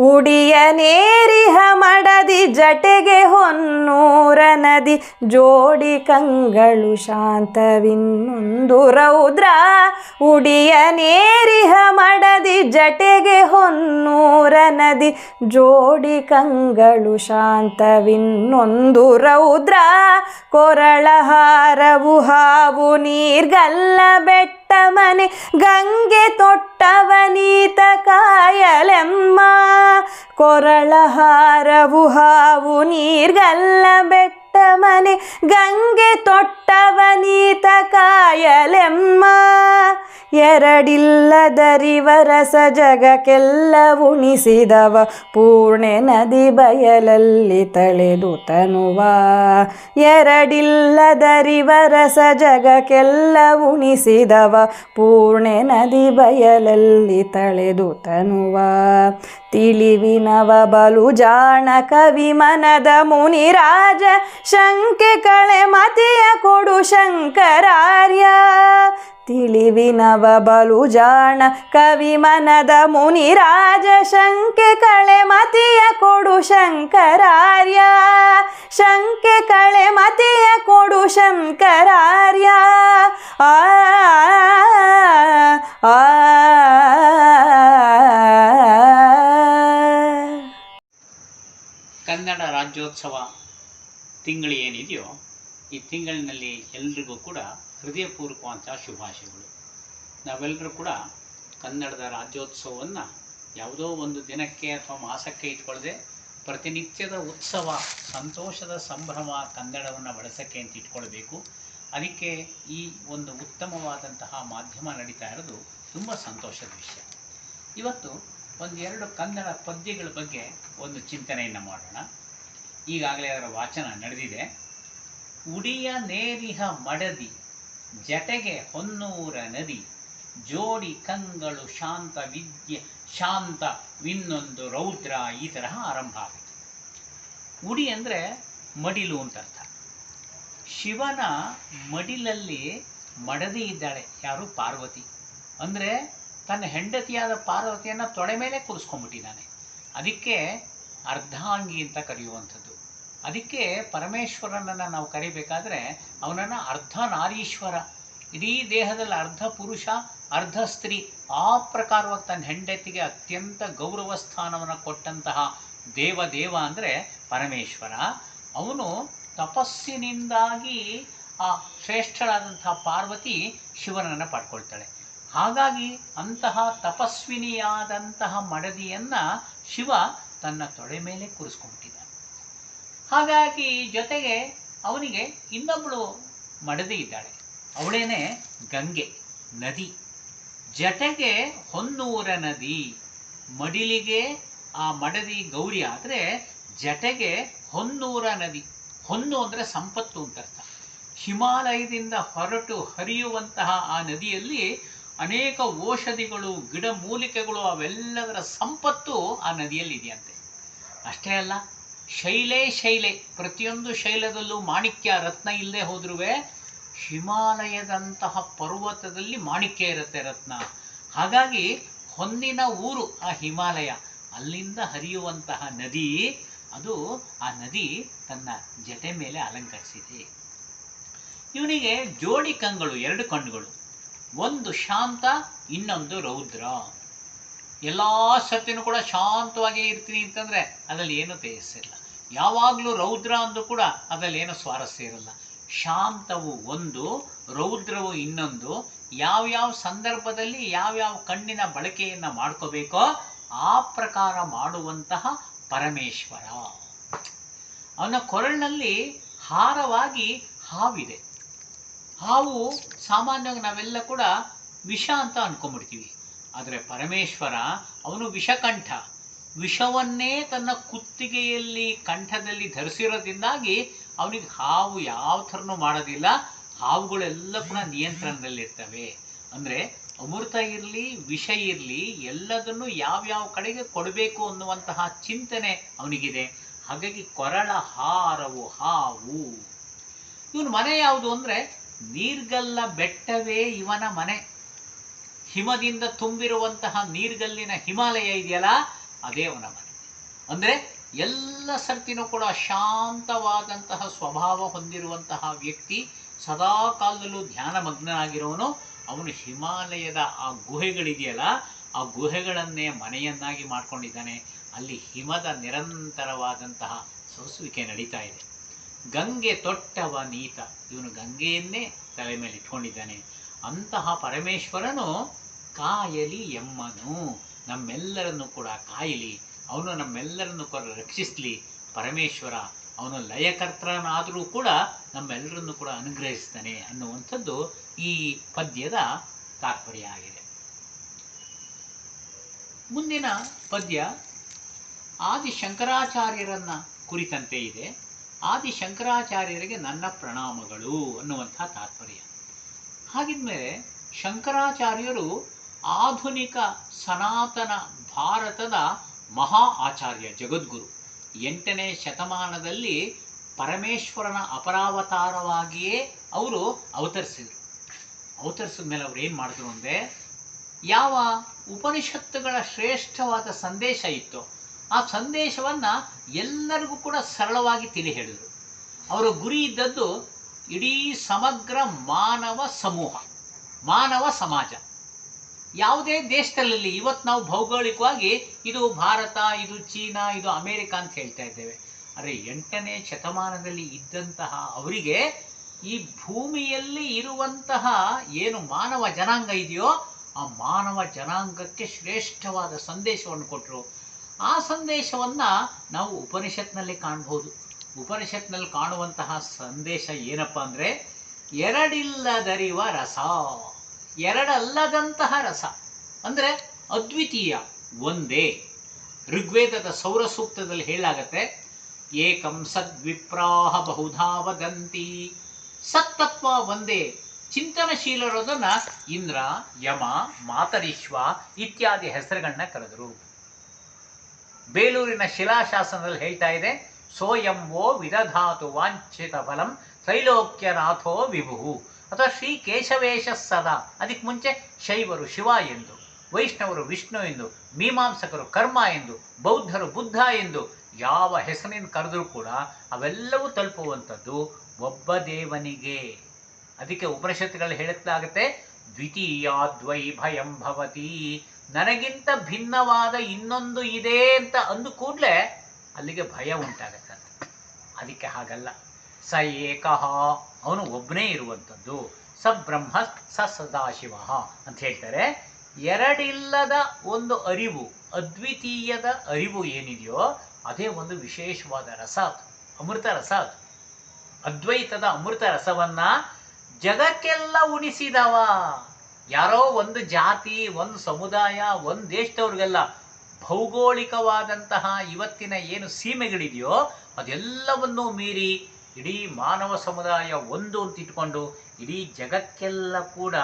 ಉಡಿಯ ನೇರಿಹ ಮಡದಿ ಜಟೆಗೆ ಹೊನ್ನೂರ ನದಿ ಜೋಡಿ ಕಂಗಳು ಶಾಂತವಿನ್ನೊಂದು ರೌದ್ರ. ಉಡಿಯ ನೇರಿಹ ಮಡದಿ ಜಟೆಗೆ ಹೊನ್ನೂರ ನದಿ ಜೋಡಿ ಕಂಗಳು ಶಾಂತವಿನ್ನೊಂದು ರೌದ್ರ. ಕೊರಳ ಹಾರವು ಹಾವು ನೀರ್ಗಲ್ಲ ಬೆಟ್ಟ ಮನೆ ಗಂಗೆ ತೊಟ್ಟವನೀತ ಕಾಯಲೆಮ್ಮ. ಕೊರಳ ಹಾರವು ಹಾವು ನೀರ್ಗಲ್ಲ ಬೆಟ್ಟ ಮನೆ ಗಂಗೆ ತೊಟ್ಟವನೀತ ಕಾಯಲೆಮ್ಮ. ಎರಡಿಲ್ಲದರಿವರಸ ಜಗಕ್ಕೆಲ್ಲ ಉಣಿಸಿದವ. ಪೂರ್ಣೆ ನದಿ ಬಯಲಲ್ಲಿ ತಳೆದು ತನುವ. ಎರಡಿಲ್ಲದರಿವರಸ ಜಗಕ್ಕೆಲ್ಲ ಉಣಿಸಿದವ. ಪೂರ್ಣೆ ನದಿ ಬಯಲಲ್ಲಿ ತಳೆದು ತನುವ. ತಿಳಿವಿನವ ಬಲು ಜಾಣ ಕವಿ ಮನದ ಮುನಿರಾಜ ಶಂಕೆ ಕಳೆ ಮತಿಯ ಕೊಡು ಶಂಕರಾರ್ಯ. ತಿಳಿವಿನವ ಬಲು ಜಾಣ ಕವಿ ಮನದ ಮುನಿರಾಜ ಶಂಕೆ ಕಳೆ ಮತಿಯ ಕೊಡು ಶಂಕರಾರ್ಯ ಶಂಕೆ ಕಳೆ ಮತಿಯ ಕೊಡು ಶಂಕರಾರ್ಯ ಆ ಕನ್ನಡ ರಾಜ್ಯೋತ್ಸವ ತಿಂಗಳು ಏನಿದೆಯೋ ಈ ತಿಂಗಳಿನಲ್ಲಿ ಎಲ್ರಿಗೂ ಕೂಡ ಹೃದಯಪೂರ್ವಕವಂಥ ಶುಭಾಶಯಗಳು. ನಾವೆಲ್ಲರೂ ಕೂಡ ಕನ್ನಡದ ರಾಜ್ಯೋತ್ಸವವನ್ನು ಯಾವುದೋ ಒಂದು ದಿನಕ್ಕೆ ಅಥವಾ ಮಾಸಕ್ಕೆ ಇಟ್ಕೊಳ್ಳದೆ ಪ್ರತಿನಿತ್ಯದ ಉತ್ಸವ, ಸಂತೋಷದ ಸಂಭ್ರಮ ಕನ್ನಡವನ್ನು ಬಳಸೋಕ್ಕೆ ಅಂತ ಇಟ್ಕೊಳ್ಬೇಕು. ಅದಕ್ಕೆ ಈ ಒಂದು ಉತ್ತಮವಾದಂತಹ ಮಾಧ್ಯಮ ನಡೀತಾ ಇರೋದು ತುಂಬ ಸಂತೋಷದ ವಿಷಯ. ಇವತ್ತು ಒಂದೆರಡು ಕನ್ನಡ ಪದ್ಯಗಳ ಬಗ್ಗೆ ಒಂದು ಚಿಂತನೆಯನ್ನು ಮಾಡೋಣ. ಈಗಾಗಲೇ ಅದರ ವಾಚನ ನಡೆದಿದೆ. ಉಡಿಯ ನೇರಿಹ ಮಡದಿ ಜಟೆಗೆ ಹೊನ್ನೂರ ನದಿ, ಜೋಡಿ ಕಂಗಳು ಶಾಂತ ವಿದ್ಯೆ, ಶಾಂತ ಇನ್ನೊಂದು ರೌದ್ರ ಈ ತರಹ ಆರಂಭ ಆಗುತ್ತೆ. ಉಡಿ ಅಂದರೆ ಮಡಿಲು ಅಂತ ಅರ್ಥ. ಶಿವನ ಮಡಿಲಲ್ಲಿ ಮಡದಿ ಇದ್ದಾಳೆ, ಯಾರು? ಪಾರ್ವತಿ. ಅಂದರೆ ತನ್ನ ಹೆಂಡತಿಯಾದ ಪಾರ್ವತಿಯನ್ನು ತೊಡೆ ಮೇಲೆ ಕೂರಿಸ್ಕೊಂಡ್ಬಿಟ್ಟಿದ್ದಾನೆ. ಅದಕ್ಕೆ ಅರ್ಧಾಂಗಿ ಅಂತ ಕರೆಯುವಂಥದ್ದು. ಅದಕ್ಕೆ ಪರಮೇಶ್ವರನನ್ನು ನಾವು ಕರಿಬೇಕಾದ್ರೆ ಅವನನ್ನು ಅರ್ಧ ನಾರೀಶ್ವರ. ಇಡೀ ದೇಹದಲ್ಲಿ ಅರ್ಧ ಪುರುಷ, ಅರ್ಧ ಸ್ತ್ರೀ. ಆ ಪ್ರಕಾರವಾಗಿ ತನ್ನ ಹೆಂಡತಿಗೆ ಅತ್ಯಂತ ಗೌರವ ಸ್ಥಾನವನ್ನು ಕೊಟ್ಟಂತಹ ದೇವ ದೇವ ಅಂದರೆ ಪರಮೇಶ್ವರ. ಅವನು ತಪಸ್ಸಿನಿಂದಾಗಿ ಆ ಶ್ರೇಷ್ಠಳಾದಂತಹ ಪಾರ್ವತಿ ಶಿವನನ್ನು ಪಡ್ಕೊಳ್ತಾಳೆ. ಹಾಗಾಗಿ ಅಂತಹ ತಪಸ್ವಿನಿಯಾದಂತಹ ಮಡದಿಯನ್ನು ಶಿವ ತನ್ನ ತೊಡೆ ಮೇಲೆ ಕೂರಿಸ್ಕೊಂಡ್ಬಿಟ್ಟಿದ್ದಾನೆ. ಹಾಗಾಗಿ ಜೊತೆಗೆ ಅವನಿಗೆ ಇನ್ನೊಬ್ಬಳು ಮಡದಿ ಇದ್ದಾಳೆ. ಅವಳೇನೆ ಗಂಗೆ, ನದಿ. ಜಟೆಗೆ ಹೊನ್ನೂರ ನದಿ. ಮಡಿಲಿಗೆ ಆ ಮಡದಿ ಗೌರಿ ಆದರೆ ಜಟೆಗೆ ಹೊನ್ನೂರ ನದಿ. ಹೊನ್ನು ಅಂದರೆ ಸಂಪತ್ತು ಅಂತ ಅರ್ಥ. ಹಿಮಾಲಯದಿಂದ ಹೊರಟು ಹರಿಯುವಂತಹ ಆ ನದಿಯಲ್ಲಿ ಅನೇಕ ಔಷಧಿಗಳು, ಗಿಡಮೂಲಿಕೆಗಳು, ಅವೆಲ್ಲದರ ಸಂಪತ್ತು ಆ ನದಿಯಲ್ಲಿದೆಯಂತೆ. ಅಷ್ಟೇ ಅಲ್ಲ ಶೈಲೇ ಶೈಲೆ, ಪ್ರತಿಯೊಂದು ಶೈಲದಲ್ಲೂ ಮಾಣಿಕ್ಯ ರತ್ನ ಇಲ್ಲದೆ ಹೋದ್ರೂ ಹಿಮಾಲಯದಂತಹ ಪರ್ವತದಲ್ಲಿ ಮಾಣಿಕ್ಯ ಇರುತ್ತೆ ರತ್ನ. ಹಾಗಾಗಿ ಹೊನ್ನಿನ ಊರು ಆ ಹಿಮಾಲಯ. ಅಲ್ಲಿಂದ ಹರಿಯುವಂತಹ ನದಿ, ಅದು ಆ ನದಿ ತನ್ನ ಜಟೆ ಮೇಲೆ ಅಲಂಕರಿಸಿದೆ. ಇವನಿಗೆ ಜೋಡಿ ಕಂಗಳು, ಎರಡು ಕಣ್ಣುಗಳು. ಒಂದು ಶಾಂತ, ಇನ್ನೊಂದು ರೌದ್ರ. ಎಲ್ಲ ಸತ್ತಿನೂ ಕೂಡ ಶಾಂತವಾಗಿ ಇರ್ತೀನಿ ಅಂತಂದರೆ ಅದರಲ್ಲಿ ಏನೂ ತೇಜಸ್ಸಿಲ್ಲ ಯಾವಾಗಲೂ ರೌದ್ರ ಅಂದು ಕೂಡ ಅದರಲ್ಲಿ ಏನೂ ಸ್ವಾರಸ್ಯ ಇರಲ್ಲ. ಶಾಂತವು ಒಂದು, ರೌದ್ರವು ಇನ್ನೊಂದು. ಯಾವ್ಯಾವ ಸಂದರ್ಭದಲ್ಲಿ ಯಾವ್ಯಾವ ಕಣ್ಣಿನ ಬಳಕೆಯನ್ನು ಮಾಡ್ಕೋಬೇಕೋ ಆ ಪ್ರಕಾರ ಮಾಡುವಂತಹ ಪರಮೇಶ್ವರ. ಅವನ ಕೊರಳಿನಲ್ಲಿ ಹಾರವಾಗಿ ಹಾವಿದೆ. ಹಾವು ಸಾಮಾನ್ಯವಾಗಿ ನಾವೆಲ್ಲ ಕೂಡ ವಿಷ ಅಂತ ಅನ್ಕೊಂಡ್ಬಿಡ್ತೀವಿ. ಆದರೆ ಪರಮೇಶ್ವರ ಅವನು ವಿಷಕಂಠ. ವಿಷವನ್ನೇ ತನ್ನ ಕುತ್ತಿಗೆಯಲ್ಲಿ, ಕಂಠದಲ್ಲಿ ಧರಿಸಿರೋದ್ರಿಂದಾಗಿ ಅವನಿಗೆ ಹಾವು ಯಾವ ಥರನೂ ಮಾಡೋದಿಲ್ಲ. ಹಾವುಗಳೆಲ್ಲ ಕೂಡ ನಿಯಂತ್ರಣದಲ್ಲಿರ್ತವೆ. ಅಂದರೆ ಅಮೃತ ಇರಲಿ, ವಿಷ ಇರಲಿ, ಎಲ್ಲದನ್ನು ಯಾವ್ಯಾವ ಕಡೆಗೆ ಕೊಡಬೇಕು ಅನ್ನುವಂತಹ ಚಿಂತನೆ ಅವನಿಗಿದೆ. ಹಾಗಾಗಿ ಕೊರಳ ಹಾರವು ಹಾವು. ಇವನ ಮನೆ ಯಾವುದು ಅಂದರೆ ನೀರ್ಗಲ್ಲ ಬೆಟ್ಟವೇ ಇವನ ಮನೆ. ಹಿಮದಿಂದ ತುಂಬಿರುವಂತಹ ನೀರ್ಗಲ್ಲಿನ ಹಿಮಾಲಯ ಇದೆಯಲ್ಲ ಅದೇ ಅವನ ಮನೆ. ಅಂದರೆ ಎಲ್ಲ ಸರ್ತಿನೂ ಕೂಡ ಶಾಂತವಾದಂತಹ ಸ್ವಭಾವ ಹೊಂದಿರುವಂತಹ ವ್ಯಕ್ತಿ ಸದಾ ಕಾಲದಲ್ಲೂ ಧ್ಯಾನಮಗ್ನನಾಗಿರೋನು. ಅವನು ಹಿಮಾಲಯದ ಆ ಗುಹೆಗಳಿದೆಯಲ್ಲ, ಆ ಗುಹೆಗಳನ್ನೇ ಮನೆಯನ್ನಾಗಿ ಮಾಡ್ಕೊಂಡಿದ್ದಾನೆ. ಅಲ್ಲಿ ಹಿಮದ ನಿರಂತರವಾದಂತಹ ಸೋಸುವಿಕೆ ನಡೀತಾ ಇದೆ. ಗಂಗೆ ತೊಟ್ಟವ ನೀತ. ಇವನು ಗಂಗೆಯನ್ನೇ ತಲೆ ಮೇಲೆ ಇಟ್ಕೊಂಡಿದ್ದಾನೆ. ಅಂತಹ ಪರಮೇಶ್ವರನು ಕಾಯಲಿ ಎಮ್ಮನು. ನಮ್ಮೆಲ್ಲರನ್ನು ಕೂಡ ಕಾಯಲಿ, ಅವನು ನಮ್ಮೆಲ್ಲರನ್ನು ಕೂಡ ರಕ್ಷಿಸಲಿ. ಪರಮೇಶ್ವರ, ಅವನು ಲಯಕರ್ತನಾದರೂ ಕೂಡ ನಮ್ಮೆಲ್ಲರನ್ನು ಕೂಡ ಅನುಗ್ರಹಿಸ್ತಾನೆ ಅನ್ನುವಂಥದ್ದು ಈ ಪದ್ಯದ ತಾತ್ಪರ್ಯ ಆಗಿದೆ. ಮುಂದಿನ ಪದ್ಯ ಆದಿ ಶಂಕರಾಚಾರ್ಯರನ್ನ ಕುರಿತಂತೆ ಇದೆ. ಆದಿ ಶಂಕರಾಚಾರ್ಯರಿಗೆ ನನ್ನ ಪ್ರಣಾಮಗಳು ಅನ್ನುವಂಥ ತಾತ್ಪರ್ಯ. ಹಾಗಿದ್ಮೇಲೆ ಶಂಕರಾಚಾರ್ಯರು ಆಧುನಿಕ ಸನಾತನ ಭಾರತದ ಮಹಾ ಆಚಾರ್ಯ ಜಗದ್ಗುರು. ಎಂಟನೇ ಶತಮಾನದಲ್ಲಿ ಪರಮೇಶ್ವರನ ಅಪರಾವತಾರವಾಗಿಯೇ ಅವರು ಅವತರಿಸಿದರು. ಅವತರಿಸಿದ ಮೇಲೆ ಅವ್ರು ಏನು ಮಾಡಿದ್ರು ಅಂದರೆ, ಯಾವ ಉಪನಿಷತ್ತುಗಳ ಶ್ರೇಷ್ಠವಾದ ಸಂದೇಶ ಇತ್ತೋ, ಆ ಸಂದೇಶವನ್ನು ಎಲ್ಲರಿಗೂ ಕೂಡ ಸರಳವಾಗಿ ತಿಳಿ ಹೇಳಿದರು. ಅವರ ಗುರಿ ಇದ್ದದ್ದು ಇಡೀ ಸಮಗ್ರ ಮಾನವ ಸಮೂಹ, ಮಾನವ ಸಮಾಜ. ಯಾವುದೇ ದೇಶದಲ್ಲಿ ಇವತ್ತು ನಾವು ಭೌಗೋಳಿಕವಾಗಿ ಇದು ಭಾರತ, ಇದು ಚೀನಾ, ಇದು ಅಮೇರಿಕ ಅಂತ ಹೇಳ್ತಾ ಇದ್ದೇವೆ. ಆದರೆ ಎಂಟನೇ ಶತಮಾನದಲ್ಲಿ ಇದ್ದಂತಹ ಅವರಿಗೆ ಈ ಭೂಮಿಯಲ್ಲಿ ಇರುವಂತಹ ಏನು ಮಾನವ ಜನಾಂಗ ಇದೆಯೋ ಆ ಮಾನವ ಜನಾಂಗಕ್ಕೆ ಶ್ರೇಷ್ಠವಾದ ಸಂದೇಶವನ್ನು ಕೊಟ್ಟರು ಆ ಸಂದೇಶವನ್ನು ನಾವು ಉಪನಿಷತ್ನಲ್ಲಿ ಕಾಣ್ಬೋದು. ಉಪನಿಷತ್ನಲ್ಲಿ ಕಾಣುವಂತಹ ಸಂದೇಶ ಏನಪ್ಪ ಅಂದರೆ, ಎರಡಿಲ್ಲದರಿವ ರಸ. ಎರಡಲ್ಲದಂತಹ ರಸ. ಅಂದರೆ ಅದ್ವಿತೀಯ, ಒಂದೇ. ಋಗ್ವೇದದ ಸೌರ ಸೂಕ್ತದಲ್ಲಿ ಹೇಳಾಗತ್ತೆ ಏಕಂ ಸದ್ವಿಪ್ರಾಹ ಬಹುಧಾ ವದಂತಿ. ಸತ್ತತ್ವ ಒಂದೇ. ಚಿಂತನಶೀಲರೋದನ್ನ ಇಂದ್ರ, ಯಮ, ಮಾತರಿಶ್ವ ಇತ್ಯಾದಿ ಹೆಸರುಗಳನ್ನ ಕರೆದರು. ಬೇಲೂರಿನ ಶಿಲಾಶಾಸನದಲ್ಲಿ ಹೇಳ್ತಾ ಇದೆ, ಸೋಯಂವೋ ವಿದಧಾತು ವಾಂಛಿತ ಫಲಂ ತ್ರೈಲೋಕ್ಯನಾಥೋ ವಿಭು ಅಥವಾ ಶ್ರೀ ಕೇಶವೇಶ ಸದಾ. ಅದಕ್ಕೆ ಮುಂಚೆ ಶೈವರು ಶಿವ ಎಂದು, ವೈಷ್ಣವರು ವಿಷ್ಣು ಎಂದು, ಮೀಮಾಂಸಕರು ಕರ್ಮ ಎಂದು, ಬೌದ್ಧರು ಬುದ್ಧ ಎಂದು, ಯಾವ ಹೆಸರಿನ ಕರೆದರೂ ಕೂಡ ಅವೆಲ್ಲವೂ ತಲುಪುವಂಥದ್ದು ಒಬ್ಬ ದೇವನಿಗೆ. ಅದಕ್ಕೆ ಉಪನಿಷತ್ತುಗಳು ಹೇಳುತ್ತಾಗುತ್ತೆ ದ್ವಿತೀಯಾದ್ವೈ ಭಯಂ ಭವತಿ. ನನಗಿಂತ ಭಿನ್ನವಾದ ಇನ್ನೊಂದು ಇದೆ ಅಂತ ಅಂದು ಕೂಡಲೇ ಅಲ್ಲಿಗೆ ಭಯ ಉಂಟಾಗತ್ತಂತೆ. ಅದಕ್ಕೆ ಹಾಗಲ್ಲ. ಸ ಏಕಃ ಅವನು ಒಬ್ಬನೇ ಇರುವಂಥದ್ದು. ಸ ಬ್ರಹ್ಮ ಸ ಸದಾಶಿವ ಅಂತ ಹೇಳ್ತಾರೆ. ಎರಡಿಲ್ಲದ ಒಂದು ಅರಿವು, ಅದ್ವಿತೀಯದ ಅರಿವು ಏನಿದೆಯೋ, ಅದೇ ಒಂದು ವಿಶೇಷವಾದ ರಸ ಅಮೃತ ರಸ ಅದು. ಅದ್ವೈತದ ಅಮೃತ ರಸವನ್ನ ಜಗಕ್ಕೆಲ್ಲ ಉಣಿಸಿದವ. ಯಾರೋ ಒಂದು ಜಾತಿ, ಒಂದು ಸಮುದಾಯ, ಒಂದು ದೇಶದವ್ರಿಗೆಲ್ಲ ಭೌಗೋಳಿಕವಾದಂತಹ ಇವತ್ತಿನ ಏನು ಸೀಮೆಗಳಿದೆಯೋ, ಅದೆಲ್ಲವನ್ನೂ ಮೀರಿ ಇಡೀ ಮಾನವ ಸಮುದಾಯ ಒಂದು ಅಂತ ಇಟ್ಕೊಂಡು ಇಡೀ ಜಗಕ್ಕೆಲ್ಲ ಕೂಡ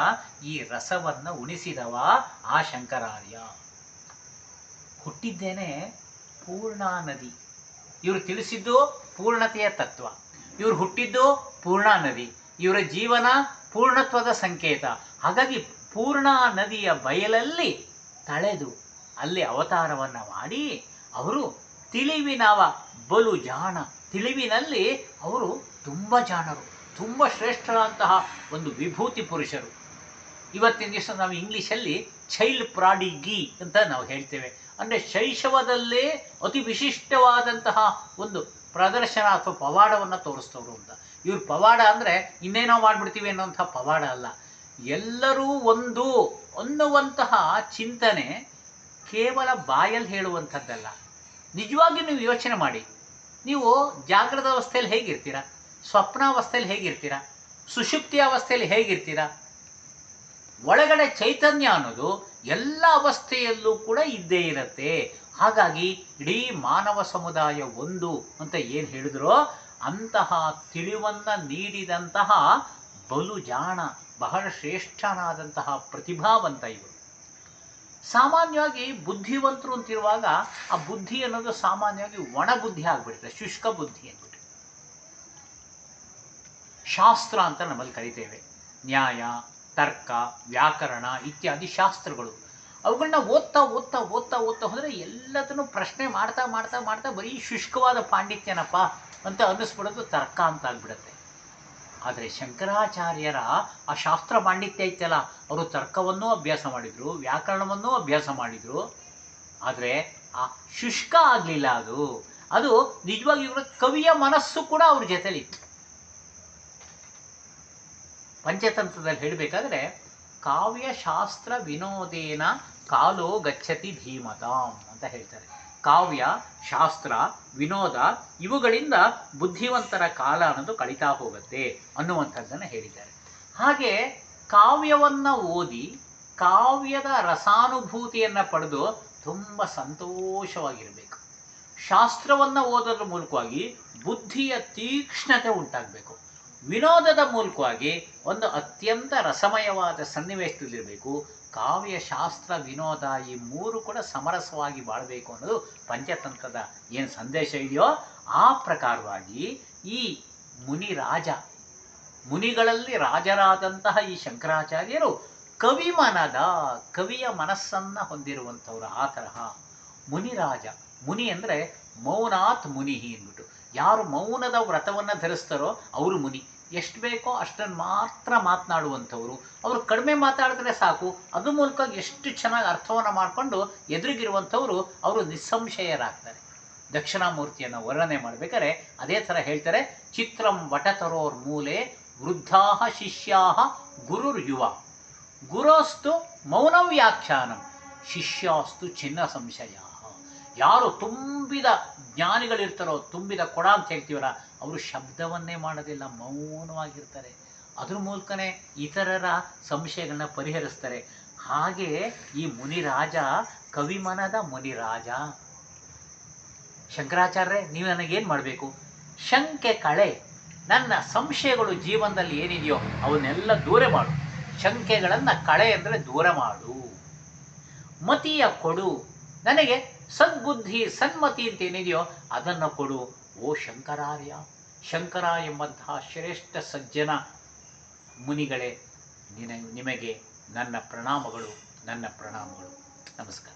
ಈ ರಸವನ್ನು ಉಣಿಸಿದವ ಆ ಶಂಕರಾರ್ಯ. ಹುಟ್ಟಿದ್ದೇನೆ ಪೂರ್ಣಾ ನದಿ ಇವರು ತಿಳಿಸಿದ್ದು ಪೂರ್ಣತೆಯ ತತ್ವ. ಇವರು ಹುಟ್ಟಿದ್ದು ಪೂರ್ಣಾ ನದಿ ಇವರ ಜೀವನ ಪೂರ್ಣತ್ವದ ಸಂಕೇತ. ಹಾಗಾಗಿ ಪೂರ್ಣಾ ನದಿಯ ಬಯಲಲ್ಲಿ ತಳೆದು ಅಲ್ಲಿ ಅವತಾರವನ್ನು ಮಾಡಿ ಅವರು ತಿಳಿವಿನವ ಬಲು ಜಾಣ. ತಿಳಿವಿನಲ್ಲಿ ಅವರು ತುಂಬ ಜಾಣರು, ತುಂಬ ಶ್ರೇಷ್ಠರಾದಂತಹ ಒಂದು ವಿಭೂತಿ ಪುರುಷರು. ಇವತ್ತಿನ ದಿವಸ ನಾವು ಇಂಗ್ಲೀಷಲ್ಲಿ ಚೈಲ್ಡ್ ಪ್ರಾಡಿಗಿ ಅಂತ ನಾವು ಹೇಳ್ತೇವೆ. ಅಂದರೆ ಶೈಶವದಲ್ಲೇ ಅತಿ ವಿಶಿಷ್ಟವಾದಂತಹ ಒಂದು ಪ್ರದರ್ಶನ ಅಥವಾ ಪವಾಡವನ್ನು ತೋರಿಸ್ತವ್ರು ಅಂತ. ಇವ್ರು ಪವಾಡ ಅಂದರೆ ಇನ್ನೇನೋ ಮಾಡಿಬಿಡ್ತೀವಿ ಅನ್ನೋಂಥ ಪವಾಡ ಅಲ್ಲ. ಎಲ್ಲರೂ ಒಂದು ಅನ್ನುವಂತಹ ಚಿಂತನೆ ಕೇವಲ ಬಾಯಲ್ಲಿ ಹೇಳುವಂಥದ್ದಲ್ಲ. ನಿಜವಾಗಿ ನೀವು ಯೋಚನೆ ಮಾಡಿ. ನೀವು ಜಾಗೃತ ಅವಸ್ಥೆಯಲ್ಲಿ ಹೇಗಿರ್ತೀರಾ? ಸ್ವಪ್ನಾವಸ್ಥೆಯಲ್ಲಿ ಹೇಗಿರ್ತೀರಾ? ಸುಷುಪ್ತಿ ಅವಸ್ಥೆಯಲ್ಲಿ ಹೇಗಿರ್ತೀರಾ? ಒಳಗಡೆ ಚೈತನ್ಯ ಅನ್ನೋದು ಎಲ್ಲ ಅವಸ್ಥೆಯಲ್ಲೂ ಕೂಡ ಇದ್ದೇ ಇರುತ್ತೆ. ಹಾಗಾಗಿ ಇಡೀ ಮಾನವ ಸಮುದಾಯ ಒಂದು ಅಂತ ಏನು ಹೇಳಿದ್ರೋ ಅಂತಹ ತಿಳಿವನ್ನು ನೀಡಿದಂತಹ ಬಲು ಜಾಣ, ಬಹಳ ಶ್ರೇಷ್ಠನಾದಂತಹ ಪ್ರತಿಭಾವಂತ ಇವರು. ಸಾಮಾನ್ಯವಾಗಿ ಬುದ್ಧಿವಂತರು ಅಂತಿರುವಾಗ ಆ ಬುದ್ಧಿ ಅನ್ನೋದು ಸಾಮಾನ್ಯವಾಗಿ ಒಣ ಬುದ್ಧಿ ಆಗ್ಬಿಡುತ್ತೆ, ಶುಷ್ಕ ಬುದ್ಧಿ ಅಂದ್ಬಿಟ್ಟು. ಶಾಸ್ತ್ರ ಅಂತ ನಮ್ಮಲ್ಲಿ ಕರಿತೇವೆ. ನ್ಯಾಯ, ತರ್ಕ, ವ್ಯಾಕರಣ ಇತ್ಯಾದಿ ಶಾಸ್ತ್ರಗಳು. ಅವುಗಳನ್ನ ಓದ್ತಾ ಓದ್ತಾ ಓದ್ತಾ ಓದ್ತಾ ಹೋದರೆ ಎಲ್ಲದನ್ನು ಪ್ರಶ್ನೆ ಮಾಡ್ತಾ ಮಾಡ್ತಾ ಮಾಡ್ತಾ ಬರೀ ಶುಷ್ಕವಾದ ಪಾಂಡಿತ್ಯನಪ್ಪ ಅಂತ ಅನ್ನಿಸ್ಬಿಡೋದು ತರ್ಕ ಅಂತ ಆಗ್ಬಿಡುತ್ತೆ. ಆದರೆ ಶಂಕರಾಚಾರ್ಯರ ಆ ಶಾಸ್ತ್ರ ಪಾಂಡಿತ್ಯ ಇತ್ತಲ್ಲ ಅವರು ತರ್ಕವನ್ನೂ ಅಭ್ಯಾಸ ಮಾಡಿದರು, ವ್ಯಾಕರಣವನ್ನೂ ಅಭ್ಯಾಸ ಮಾಡಿದರು. ಆದರೆ ಆ ಶುಷ್ಕ ಆಗಲಿಲ್ಲ ಅದು. ಅದು ನಿಜವಾಗಿ ಇವರ ಕವಿಯ ಮನಸ್ಸು ಕೂಡ ಅವ್ರ ಜೊತೆಲಿತ್ತು. ಪಂಚತಂತ್ರದಲ್ಲಿ ಹೇಳಬೇಕಾದ್ರೆ, ಕಾವ್ಯಶಾಸ್ತ್ರ ವಿನೋದೇನ ಕಾಲೋ ಗಚ್ಚತಿ ಧೀಮತಾಂ ಅಂತ ಹೇಳ್ತಾರೆ. ಕಾವ್ಯ, ಶಾಸ್ತ್ರ, ವಿನೋದ ಇವುಗಳಿಂದ ಬುದ್ಧಿವಂತರ ಕಾಲ ಅನ್ನೋದು ಕಳೀತಾ ಹೋಗುತ್ತೆ ಅನ್ನುವಂಥದ್ದನ್ನು ಹೇಳಿದ್ದಾರೆ. ಹಾಗೆ ಕಾವ್ಯವನ್ನು ಓದಿ ಕಾವ್ಯದ ರಸಾನುಭೂತಿಯನ್ನು ಪಡೆದು ತುಂಬ ಸಂತೋಷವಾಗಿರಬೇಕು. ಶಾಸ್ತ್ರವನ್ನು ಓದೋದ್ರ ಮೂಲಕವಾಗಿ ಬುದ್ಧಿಯ ತೀಕ್ಷ್ಣತೆ ಉಂಟಾಗಬೇಕು. ವಿನೋದದ ಮೂಲಕವಾಗಿ ಒಂದು ಅತ್ಯಂತ ರಸಮಯವಾದ ಸನ್ನಿವೇಶದಲ್ಲಿರಬೇಕು. ಕಾವ್ಯ ಶಾಸ್ತ್ರ ವಿನೋದ ಈ ಮೂರು ಕೂಡ ಸಮರಸವಾಗಿ ಬಾಳಬೇಕು ಅನ್ನೋದು ಪಂಚತಂತ್ರದ ಏನು ಸಂದೇಶ ಇದೆಯೋ ಆ ಪ್ರಕಾರವಾಗಿ ಈ ಮುನಿ ರಾಜ ಮುನಿಗಳಲ್ಲಿ ರಾಜರಾದಂತಹ ಈ ಶಂಕರಾಚಾರ್ಯರು ಕವಿಮನದ, ಕವಿಯ ಮನಸ್ಸನ್ನು ಹೊಂದಿರುವಂಥವ್ರು ಆ ತರಹ ಮುನಿರಾಜ. ಮುನಿ ಅಂದರೆ ಮೌನಾತ್ ಮುನಿ ಅಂದ್ಬಿಟ್ಟು. ಯಾರು ಮೌನದ ವ್ರತವನ್ನು ಧರಿಸ್ತಾರೋ ಅವರು ಮುನಿ. ಎಷ್ಟು ಬೇಕೋ ಅಷ್ಟನ್ನು ಮಾತ್ರ ಮಾತನಾಡುವಂಥವ್ರು. ಅವರು ಕಡಿಮೆ ಮಾತಾಡಿದ್ರೆ ಸಾಕು ಅದ್ರ ಮೂಲಕ ಎಷ್ಟು ಚೆನ್ನಾಗಿ ಅರ್ಥವನ್ನು ಮಾಡಿಕೊಂಡು ಎದುರಿಗಿರುವಂಥವ್ರು ಅವರು ನಿಸ್ಸಂಶಯರಾಗ್ತಾರೆ. ದಕ್ಷಿಣಾಮೂರ್ತಿಯನ್ನು ವರ್ಣನೆ ಮಾಡಬೇಕಾದ್ರೆ ಅದೇ ಥರ ಹೇಳ್ತಾರೆ, ಚಿತ್ರಂ ವಟತರೋರ್ ಮೂಲೆ ವೃದ್ಧಾಹ ಶಿಷ್ಯಾ ಗುರುರ್ ಯುವ. ಗುರೋಸ್ತು ಮೌನ ವ್ಯಾಖ್ಯಾನಂ ಶಿಷ್ಯಾಸ್ತು ಚಿನ್ನ ಸಂಶಯ. ಯಾರು ತುಂಬಿದ ಜ್ಞಾನಿಗಳಿರ್ತಾರೋ, ತುಂಬಿದ ಕೊಡ ಅಂತ ಹೇಳ್ತೀವಲ್ಲ ಅವರು ಶಬ್ದವನ್ನೇ ಮಾಡೋದಿಲ್ಲ, ಮೌನವಾಗಿರ್ತಾರೆ. ಅದ್ರ ಮೂಲಕನೇ ಇತರರ ಸಂಶಯಗಳನ್ನ ಪರಿಹರಿಸ್ತಾರೆ. ಹಾಗೆ ಈ ಮುನಿರಾಜ ಕವಿಮನದ ಮುನಿರಾಜ. ಶಂಕರಾಚಾರ್ಯ ನೀವು ನನಗೇನು ಮಾಡಬೇಕು? ಶಂಕೆ ಕಳೆ, ನನ್ನ ಸಂಶಯಗಳು ಜೀವನದಲ್ಲಿ ಏನಿದೆಯೋ ಅವನ್ನೆಲ್ಲ ದೂರ ಮಾಡು. ಶಂಕೆಗಳನ್ನು ಕಳೆ ಅಂದರೆ ದೂರ ಮಾಡು. ಮತಿಯ ಕೊಡು. ನನಗೆ ಸದ್ಬುದ್ಧಿ, ಸನ್ಮತಿ ಅಂತ ಏನಿದೆಯೋ ಅದನ್ನು ಕೊಡು. ಓ ಶಂಕರಾರ್ಯ, ಶಂಕರ ಎಂಬಂತಹ ಶ್ರೇಷ್ಠ ಸಜ್ಜನ ಮುನಿಗಳೇ ನಿನ ನಿಮಗೆ ನನ್ನ ಪ್ರಣಾಮಗಳು ನನ್ನ ಪ್ರಣಾಮಗಳು. ನಮಸ್ಕಾರ.